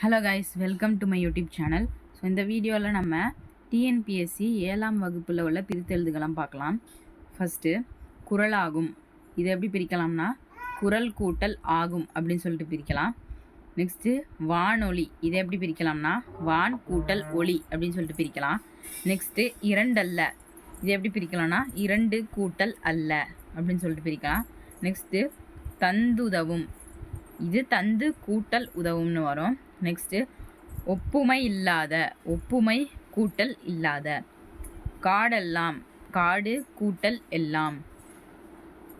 Hello guys welcome to my YouTube channel so இந்த வீடியோவில் நம்ம டிஎன்பிஎஸ்சி ஏழாம் வகுப்பில் உள்ள பிரித்தெழுதுகளாம் பார்க்கலாம். ஃபஸ்ட்டு குரலாகும் இதை எப்படி பிரிக்கலாம்னா குரல் கூட்டல் ஆகும் அப்படின்னு சொல்லிட்டு பிரிக்கலாம். நெக்ஸ்ட்டு வானொலி. இதை எப்படி பிரிக்கலாம்னா வான் கூட்டல் ஒளி அப்படின்னு சொல்லிட்டு பிரிக்கலாம். நெக்ஸ்ட்டு இரண்டல்ல. இதை எப்படி பிரிக்கலாம்னா இரண்டு கூட்டல் அல்ல அப்படின்னு சொல்லிட்டு பிரிக்கலாம். நெக்ஸ்ட்டு தந்துதவும். இது தந்து கூட்டல் உதவும்னு வரும். நெக்ஸ்ட்டு ஒப்புமை இல்லாத ஒப்புமை கூட்டல் இல்லாத. காடெல்லாம் காடு கூட்டல் எல்லாம்.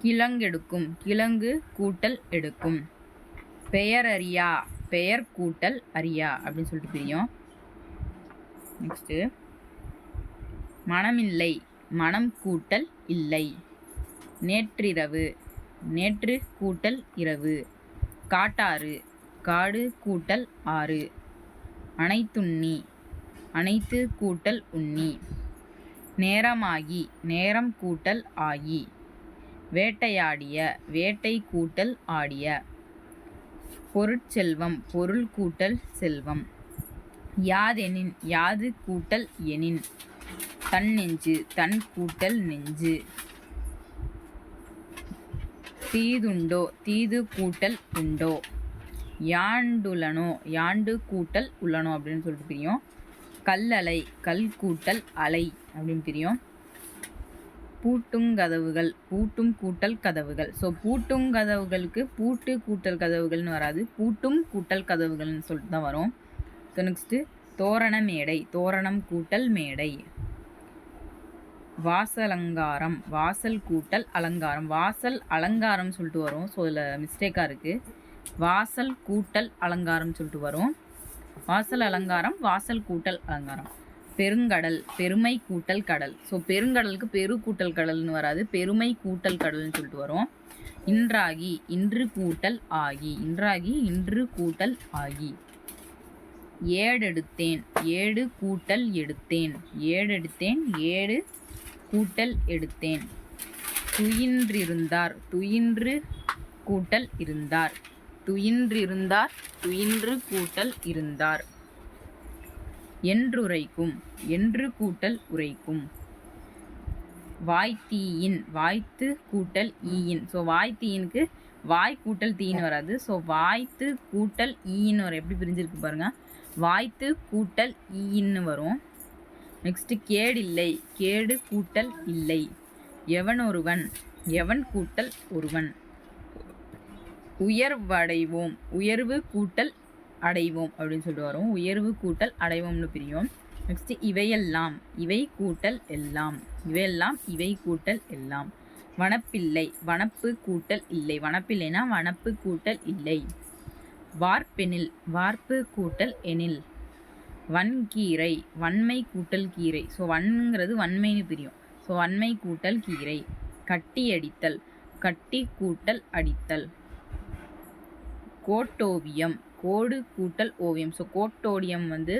கிழங்கெடுக்கும் கிழங்கு கூட்டல் எடுக்கும். பெயர் அறியா பெயர் கூட்டல் அறியா அப்படின்னு சொல்லிட்டு பிரியும். நெக்ஸ்ட்டு மனமில்லை மனம் கூட்டல் இல்லை. நேற்றிரவு நேற்று கூட்டல் இரவு. காட்டாறு காடு கூட்டல் ஆறு. அனைத்துண்ணி அனைத்து கூட்டல் உண்ணி நேரமாகி நேரம் கூட்டல் ஆகி. வேட்டையாடிய வேட்டை கூட்டல் ஆடிய. பொருட்செல்வம் பொருள் கூட்டல் செல்வம். யாதெனின் யாது கூட்டல் எனின். தன் நெஞ்சு தன் கூட்டல் நெஞ்சு. தீதுண்டோ தீது கூட்டல் உண்டோ. யாண்டுலனோ யாண்டு கூட்டல் உள்ளனோ அப்படின்னு சொல்லிட்டு பிரியும். கல்லலை கல் கூட்டல் அலை அப்படின்னு பிரியும். பூட்டுங்கதவுகள் பூட்டும் கூட்டல் கதவுகள். ஸோ பூட்டும் கதவுகளுக்கு பூட்டு கூட்டல் கதவுகள்னு வராது. பூட்டும் கூட்டல் கதவுகள்னு சொல்லிட்டு தான் வரும். ஸோ நெக்ஸ்ட்டு தோரண மேடை தோரணம் கூட்டல் மேடை. வாசலங்காரம் வாசல் கூட்டல் அலங்காரம். வாசல் அலங்காரம் சொல்லிட்டு வரும். ஸோ இதில் மிஸ்டேக்காக இருக்குது வாசல் கூட்டல் அலங்காரம் சொல்லிட்டு வரும். வாசல் அலங்காரம் வாசல் கூட்டல் அலங்காரம். பெருங்கடல் பெருமை கூட்டல் கடல். ஸோ பெருங்கடலுக்கு பெரு கூட்டல் கடல்னு வராது. பெருமை கூட்டல் கடல்னு சொல்லிட்டு வரும். இன்றாகி இன்று கூட்டல் ஆகி. இன்றாகி இன்று கூட்டல் ஆகி. ஏடெடுத்தேன் ஏடு கூட்டல் எடுத்தேன். ஏடெடுத்தேன் ஏடு கூட்டல் எடுத்தேன். துயின்றிருந்தார் துயின்று கூட்டல் இருந்தார். துயின்றிருந்தார் துயின்று கூட்டல் இருந்தார். என்றுரைக்கும் என்று கூட்டல் உரைக்கும். வாய்த்தீயின் வாய்த்து கூட்டல் ஈயின். ஸோ வாய்த்தீயினுக்கு வாய் கூட்டல் தீயின் வராது. ஸோ வாய்த்து கூட்டல் ஈயின் வரும். எப்படி பிரிஞ்சிருக்கு பாருங்க. வாய்த்து கூட்டல் ஈயின்னு வரும். நெக்ஸ்ட்டு கேடில்லை. கேடு கூட்டல் இல்லை. எவன் ஒருவன் எவன் கூட்டல் ஒருவன்? உயர்வடைவோம். உயர்வு கூட்டல் அடைவோம் அப்படின்னு சொல்லிட்டு வரும். உயர்வு கூட்டல் அடைவோம்னு பிரியும். நெக்ஸ்ட் இவையெல்லாம் இவை கூட்டல் எல்லாம். இவையெல்லாம் இவை கூட்டல் எல்லாம். வனப்பில்லை வனப்பு கூட்டல் இல்லை. வனப்பில்லைனா வனப்பு கூட்டல் இல்லை. வார்ப்பெனில் வார்ப்பு கூட்டல் எனில். வன்கீரை வன்மை கூட்டல் கீரை. ஸோ வன்ங்கிறது வன்மைன்னு பிரியும். ஸோ வன்மை கூட்டல் கீரை. கட்டி அடித்தல் கட்டி கூட்டல் அடித்தல். கோட்டோவியம் கோடு கூட்டல் ஓவியம். ஸோ கோட்டோடியம் வந்து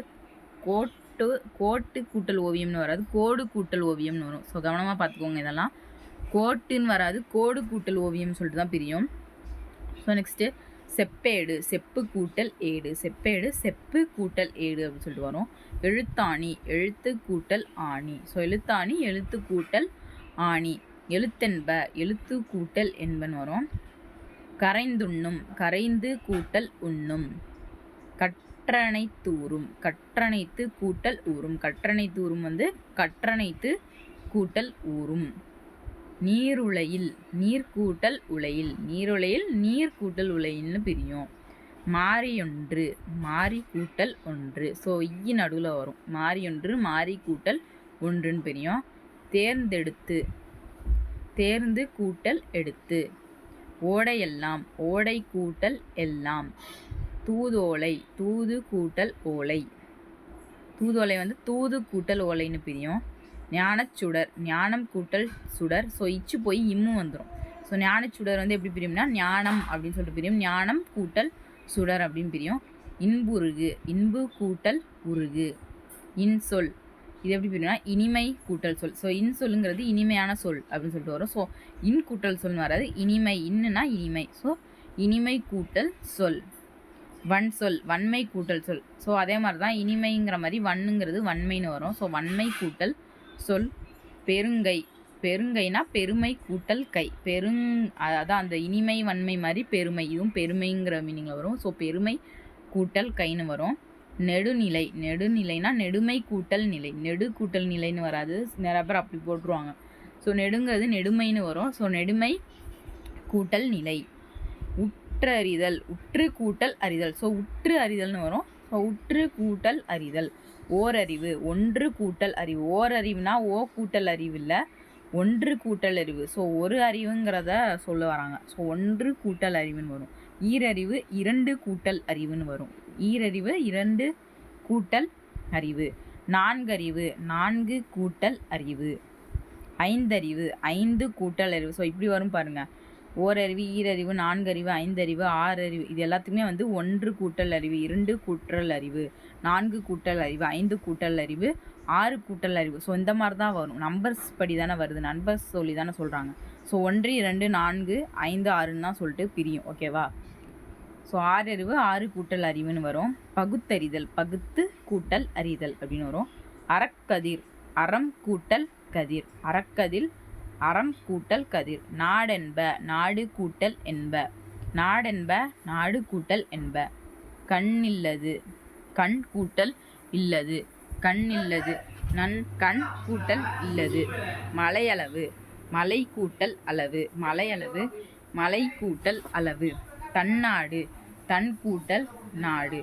கோட்டு கோட்டு கூட்டல் ஓவியம்னு வராது கோடு கூட்டல் ஓவியம்னு வரும். ஸோ கவனமாக பார்த்துக்கோங்க இதெல்லாம். கோட்டுன்னு வராது கோடு கூட்டல் ஓவியம் சொல்லிட்டு தான் பிரியும். ஸோ நெக்ஸ்ட்டு செப்பேடு செப்பு கூட்டல் ஏடு. செப்பேடு செப்பு கூட்டல் ஏடு அப்படின்னு சொல்லிட்டு வரும். எழுத்தாணி எழுத்து கூட்டல் ஆணி. ஸோ எழுத்தாணி எழுத்து கூட்டல் ஆணி. எழுத்தென்ப எழுத்து கூட்டல் என்பன் வரும். கரைந்துண்ணும் கரைந்து கூட்டல் உண்ணும். கற்றனை தூரும் கற்றனைத்து கூட்டல் ஊறும் கற்றனை தூரும் வந்து கற்றனைத்து கூட்டல் ஊறும் நீருளையில் நீர் கூட்டல் உலையில். நீருளையில் நீர் கூட்டல் உலையில்னு பிரியும். மாறியொன்று மாறி கூட்டல் ஒன்று. ஸோ இ நடுவில் வரும். மாறியொன்று மாறி கூட்டல் ஒன்றுன்னு பிரியும். தேர்ந்தெடுத்து தேர்ந்து கூட்டல் எடுத்து. ஓடையெல்லாம் ஓடை கூட்டல் எல்லாம். தூதோலை தூது கூட்டல் ஓலை. தூதோலை வந்து தூது கூட்டல் ஓலைன்னு பிரியும். ஞானச்சுடர் ஞானம் கூட்டல் சுடர். ஸோ இச்சு போய் இம்மு வந்துடும் ஸோ ஞானச்சுடர் வந்து எப்படி பிரியும்னா ஞானம் அப்படின்னு சொல்லிட்டு பிரியும். ஞானம் கூட்டல் சுடர் அப்படின்னு பிரியும். இன்புருகு இன்பு கூட்டல் உருகு இன்சொல் இது எப்படி பிரியும்னா இனிமை கூட்டல் சொல். ஸோ இன் சொல்லுங்கிறது இனிமையான சொல் அப்படின்னு சொல்லிட்டு வரும். ஸோ இன் கூட்டல் சொல் வராது. இனிமை இன்னுனா இனிமை. ஸோ இனிமை கூட்டல் சொல். வன் சொல் வன்மை கூட்டல் சொல். ஸோ அதே மாதிரி தான் இனிமைங்கிற மாதிரி வன்னுங்கிறது வன்மைன்னு வரும். ஸோ வன்மை கூட்டல் சொல் பெருங்கை. பெருங்கைனா பெருமை கூட்டல் கை. பெருங் அதான் அந்த இனிமை வன்மை மாதிரி பெருமை. இதுவும் பெருமைங்கிற மீனிங்கில் வரும். ஸோ பெருமை கூட்டல் கைன்னு வரும். நெடுநிலை நெடுநிலைனா நெடுமை கூட்டல் நிலை. நெடு கூட்டல் நிலைன்னு வராது. நிறைய பேர் அப்படி போட்டுருவாங்க. ஸோ நெடுங்கிறது நெடுமைன்னு வரும். ஸோ நெடுமை கூட்டல் நிலை. உற்றறிதல் உற்று கூட்டல் அறிதல். ஸோ உற்று அறிதல்னு வரும். ஸோ உற்று கூட்டல் அறிதல். ஓரறிவு ஒன்று கூட்டல் அறிவு. ஓரறிவுனா ஓ கூட்டல் அறிவு இல்லை. ஒன்று கூட்டல் அறிவு. ஸோ ஒரு அறிவுங்கிறத சொல்ல வராங்க. ஸோ ஒன்று கூட்டல் அறிவுன்னு வரும். ஈரறிவு இரண்டு கூட்டல் அறிவுன்னு வரும். ஈரறிவு இரண்டு கூட்டல் அறிவு. நான்கறிவு நான்கு கூட்டல் அறிவு. ஐந்தறிவு ஐந்து கூட்டல் அறிவு. ஸோ இப்படி வரும் பாருங்கள் ஓரறிவு ஈரறிவு நான்கறிவு ஐந்தறிவு ஆறறிவு இது எல்லாத்துக்குமே வந்து ஒன்று கூட்டல் அறிவு இரண்டு கூட்டல் அறிவு நான்கு கூட்டல் அறிவு ஐந்து கூட்டல் அறிவு ஆறு கூட்டல் அறிவு. ஸோ இந்த மாதிரி தான் வரும். நம்பர்ஸ் படி தானே வருது. நம்பர்ஸ் சொல்லி தானே சொல்கிறாங்க ஸோ ஒன்று இரண்டு நான்கு ஐந்து ஆறுன்னு தான் சொல்லிட்டு பிரியும். ஓகேவா ஸோ ஆறு அறிவு ஆறு கூட்டல் அறிவுன்னு வரும். பகுத்தறிதல் பகுத்து கூட்டல் அறிதல் அப்படின்னு வரும். அறக்கதிர் அறம் கூட்டல் கதிர். அறக்கதில் அறம் கூட்டல் கதிர். நாடென்ப நாடு கூட்டல் என்ப. நாடென்ப நாடு கூட்டல் என்ப. கண் இல்லது கண் கூட்டல் இல்லது. கண் இல்லது நன் கண் கூட்டல் இல்லது. மலையளவு மலை கூட்டல் அளவு. மலையளவு மலை கூட்டல் அளவு. தன்னாடு தன் கூட்டல் நாடு.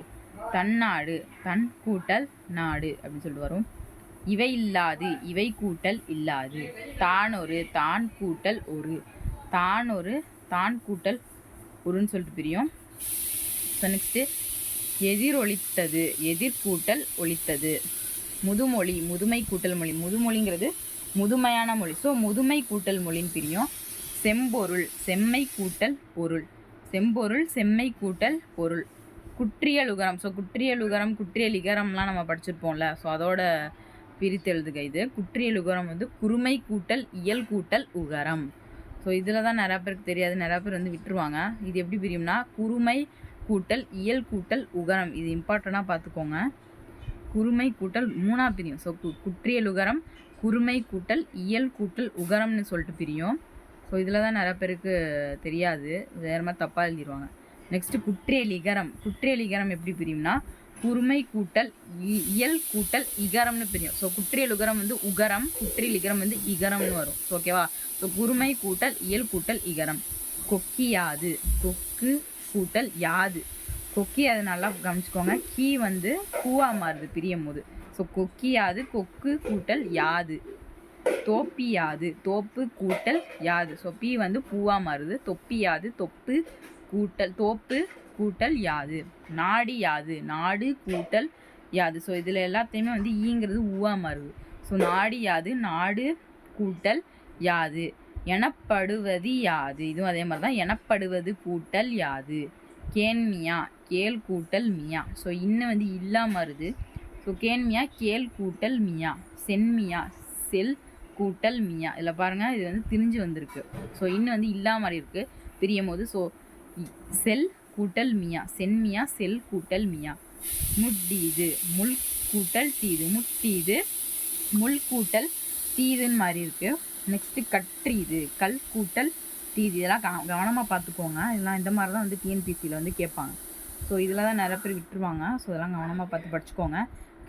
தன்னாடு தன் கூட்டல் நாடு அப்படின்னு சொல்லிட்டு வரும். இவை இல்லாது இவை கூட்டல் இல்லாது. தான் ஒரு தான் கூட்டல் ஒரு. தான் ஒரு தான் கூட்டல் ஒருன்னு சொல்லிட்டு பிரியும். ஸோ நெக்ஸ்ட்டு எதிர் ஒழித்தது ஒழித்தது முதுமொழி முதுமை கூட்டல் மொழி. முதுமொழிங்கிறது முதுமையான மொழி. ஸோ முதுமை கூட்டல் மொழின்னு பிரியும். செம்பொருள் செம்மை கூட்டல் பொருள். செம்பொருள் செம்மை கூட்டல் பொருள். குற்றியலுகரம் ஸோ குற்றியலுகரம் குற்றியலிகரம்லாம் நம்ம படிச்சிருப்போம்ல. ஸோ அதோட பிரித்து எழுதுக இது. குற்றியல் உகரம் வந்து குறுமை கூட்டல் இயல் கூட்டல் உகரம். ஸோ இதில் தான் நிறையா பேருக்கு தெரியாது. நிறையா பேர் வந்து விட்டுருவாங்க. இது எப்படி பிரியும்னா குறுமை கூட்டல் இயல் கூட்டல் உகரம். இது இம்பார்ட்டண்ட்டாக பார்த்துக்கோங்க. குறுமை கூட்டல் மூணா பிரியும். ஸோ கு குற்றியல் உகரம் குறுமை கூட்டல் இயல் கூட்டல் உகரம்னு சொல்லிட்டு பிரியும். ஸோ இதில் தான் நிறைய பேருக்கு தெரியாது. வேறு தப்பாக எழுதிடுவாங்க நெக்ஸ்ட்டு குற்றியலிகரம் குற்றியலிகரம் எப்படி பிரியும்னா குறுமை கூட்டல் இயல் கூட்டல் இகரம்னு பிரியும். ஸோ குற்றியல் உகரம் வந்து உகரம் குற்றியல் இகரம் வந்து இகரம்னு வரும். ஸோ ஓகேவா ஸோ குறுமை கூட்டல் இயல் கூட்டல் இகரம். கொக்கியாது கொக்கு கூட்டல் யாது. கொக்கி அது நல்லா கவனிச்சுக்கோங்க. கீ வந்து கூவா மாறுது பிரியும் போது ஸோ கொக்கியாது கொக்கு கூட்டல் யாது. தோப்பியாது. தோப்பு கூட்டல் யாது. ஸோ பி வந்து பூவாக மாறுது. தொப்பியாது தொப்பு கூட்டல் தோப்பு கூட்டல் யாது. நாடி யாது. நாடு கூட்டல் யாது. ஸோ இதில் எல்லாத்தையுமே வந்து ஈங்கிறது ஊவா மாறுது. ஸோ நாடி யாது நாடு கூட்டல் யாது. எனப்படுவது யாது. இதுவும் அதே மாதிரி தான் எனப்படுவது கூட்டல் யாது. கேன்மியா கேள் கூட்டல் மியா. ஸோ இன்னும் வந்து இல்லாமருது ஸோ கேன்மியா கேள் கூட்டல் மியா. சென்மியா செல் கூட்டல் மியா. இதில் பாருங்கள் இது வந்து திரிஞ்சு வந்திருக்கு. ஸோ இன்னும் வந்து இல்லா மாதிரி இருக்குது பிரியும் போது ஸோ செல் கூட்டல் மியா. சென்மியா செல் கூட்டல் மியா. முட்டீது முள் கூட்டல் தீது முட்டீது முள் கூட்டல் தீதுன்னு மாதிரி இருக்குது நெக்ஸ்ட்டு கற்றீது கல் கூட்டல் தீது இதெல்லாம் கவனமாக பார்த்துக்கோங்க இதெல்லாம் இந்த மாதிரி தான் வந்து டிஎன்பிசியில் வந்து கேட்பாங்க. ஸோ இதில் தான் நிறைய பேர் விட்டுருவாங்க. ஸோ இதெல்லாம் கவனமாக பார்த்து படிச்சுக்கோங்க.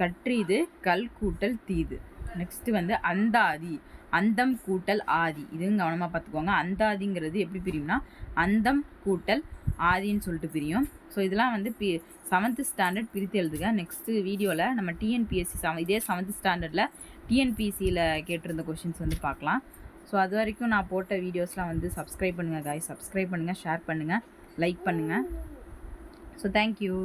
கற்றீது கல் கூட்டல் தீது. நெக்ஸ்ட்டு வந்து அந்தாதி அந்தம் கூட்டல் ஆதி. இதுவும் கவனமாக பார்த்துக்கோங்க அந்தாதிங்கிறது எப்படி பிரியும்னா அந்தம் கூட்டல் ஆதின்னு சொல்லிட்டு பிரியும். ஸோ இதெல்லாம் வந்து பி செவன்த்து ஸ்டாண்டர்ட் பிரித்து எழுதுக. நெக்ஸ்ட்டு வீடியோவில் நம்ம டிஎன்பிஎஸ்சி செவ இதே செவன்த் ஸ்டாண்டர்டில் டிஎன்பிஎஸ்சியில் கேட்டிருந்த கொஷின்ஸ் வந்து பார்க்கலாம் ஸோ அது வரைக்கும் நான் போட்ட வீடியோஸ்லாம் வந்து சப்ஸ்கிரைப் பண்ணுங்கள் காய் சப்ஸ்கிரைப் பண்ணுங்கள் ஷேர் பண்ணுங்கள் லைக் பண்ணுங்கள் ஸோ தேங்க்யூ